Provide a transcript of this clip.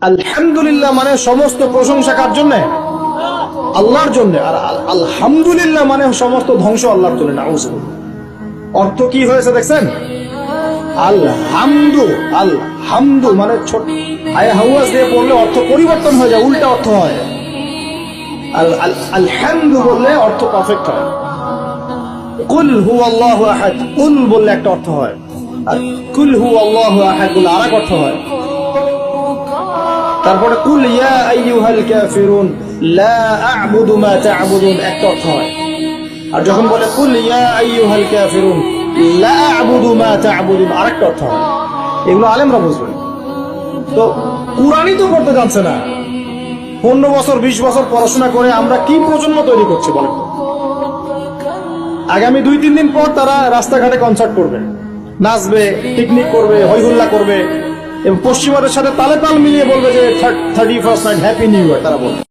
আলহামদুলিল্লাহ মানে সমস্ত প্রশংসা কার জন্য? আল্লাহর জন্য। আর আলহামদুলিল্লাহ মানে সমস্ত ধ্বংস আল্লাহর জন্য অর্থ কি হয়েছে দেখছেন? আলহামদু আলহামদু মানে ছোট আয় হাউয়াস দিয়ে পড়লে অর্থ পরিবর্তন হয়ে যায়, উল্টা অর্থ হয়। আল- আল- আলহামদু বললে অর্থ পারফেক্ট হয়। কুল হু আল্লাহ আহাদ কুল বললে একটা অর্থ হয়। আর কুল হু আল্লাহু আহাদ বললে আরেক অর্থ হয়। তারপরে কুল আ'বুদু মা অর্থ হয়। আর যখন বলে কুল ইয়া মা আরেকটা অর্থ হয়। এগুলো আলেমরা তো তো জানছে না। পনেরো বছর, বিশ বছর পড়াশোনা করে আমরা কি প্রজন্ম তৈরি করছি বলেন? তো? আগামী দুই, তিন দিন পর তারা রাস্তাঘাটে কনসার্ট করবে। নাচবে পিকনিক করবে হইহুল্লা করবে। এবং পশ্চিমাদের সাথে তালে তাল মিলিয়ে বলবে যে thirty first night happy new year তারা বলবে